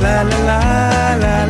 la la la la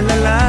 la la la.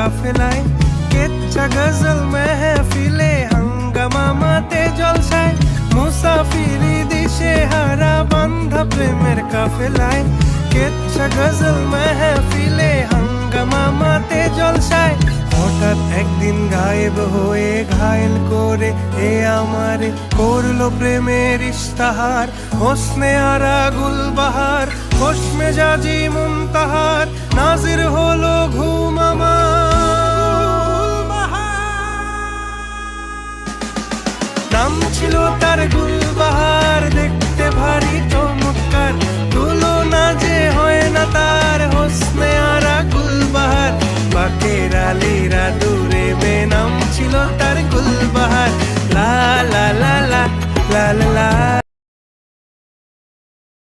কাফেলায় কেচ্ছা গজল মেহফিলে হাঙ্গামা জলসায়, মুসাফিরি দিশে হারা বান্ধা প্রেমের কাফেলায়, কেচ্ছা গজল মেহফিলে হাঙ্গামা জলসায়। হঠাৎ একদিন গায়েব হয়ে ঘায়েল করে এ আমারে করল প্রেমের ইস্তাহার হোসনে আরা গুলবাহার হোসমে জাজি মুনতাহার। নাম ছিল তার গুলবাহার দেখতে ভারী চমৎকার